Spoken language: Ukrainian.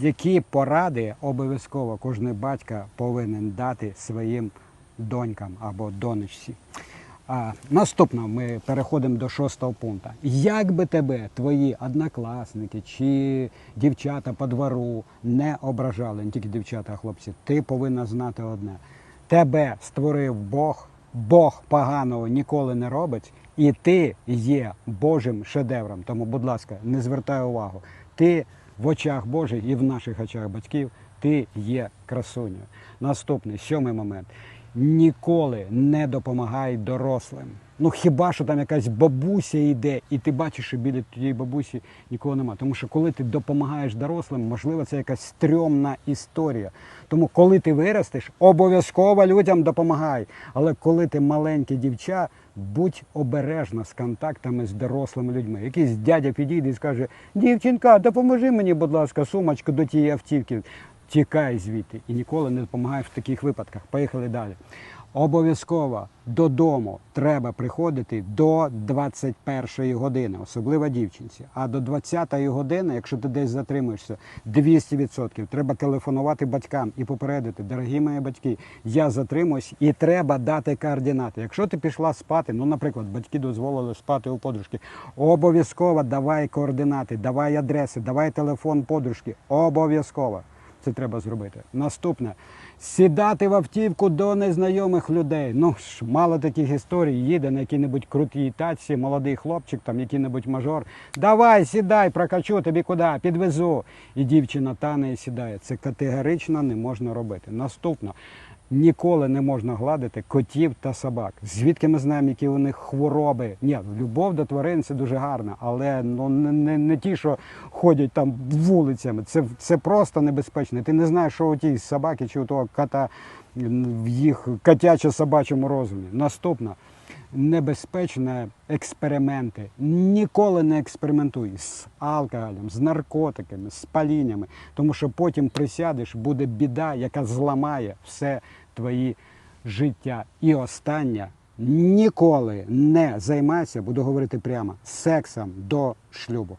Які поради обов'язково кожен батька повинен дати своїм донькам або донечці? А, наступно ми переходимо до шостого пункту. Як би тебе твої однокласники чи дівчата по двору не ображали, не тільки дівчата, а хлопці, ти повинна знати одне: тебе створив Бог, Бог поганого ніколи не робить, і ти є Божим шедевром. Тому, будь ласка, не звертай увагу. Ти в очах Божих і в наших очах батьків ти є красунею. Наступний сьомий момент. Ніколи не допомагай дорослим. Ну хіба що там якась бабуся йде, і ти бачиш, що біля тієї бабусі нікого нема. Тому що коли ти допомагаєш дорослим, можливо, це якась стрьомна історія. Тому, коли ти виростеш, обов'язково людям допомагай. Але коли ти маленьке дівча, будь обережна з контактами з дорослими людьми. Якийсь дядя підійде і скаже: Дівчинка, допоможи мені, будь ласка, сумочку до тієї автівки. Тікай звідти і ніколи не допомагай в таких випадках. Поїхали далі. Обов'язково додому треба приходити до 21 години, особливо дівчинці. А до 20 години, якщо ти десь затримуєшся, 200%. Треба телефонувати батькам і попередити, дорогі мої батьки, я затримуюсь і треба дати координати. Якщо ти пішла спати, ну, наприклад, батьки дозволили спати у подружки, обов'язково давай координати, давай адреси, давай телефон подружки. Обов'язково. Це треба зробити. Наступне сідати в автівку до незнайомих людей. Ну ж мало таких історій. Їде на якій-небудь крутій таці, молодий хлопчик, там який-небудь мажор. Давай, сідай, прокачу тобі куди, підвезу. І дівчина тане і сідає. Це категорично не можна робити. Наступно. Ніколи не можна гладити котів та собак. Звідки ми знаємо, які у них хвороби? Ні, любов до тварин це дуже гарна, але ну не, не, не ті, що ходять там вулицями. Це, це просто небезпечно. Ти не знаєш, що у тій собаки чи у того кота в їх котячо-собачому розумі. Наступно небезпечні експерименти. Ніколи не експериментуй з алкоголем, з наркотиками, з паліннями, тому що потім присядеш, буде біда, яка зламає все твої життя. І останнє ніколи не займайся, буду говорити прямо, сексом до шлюбу.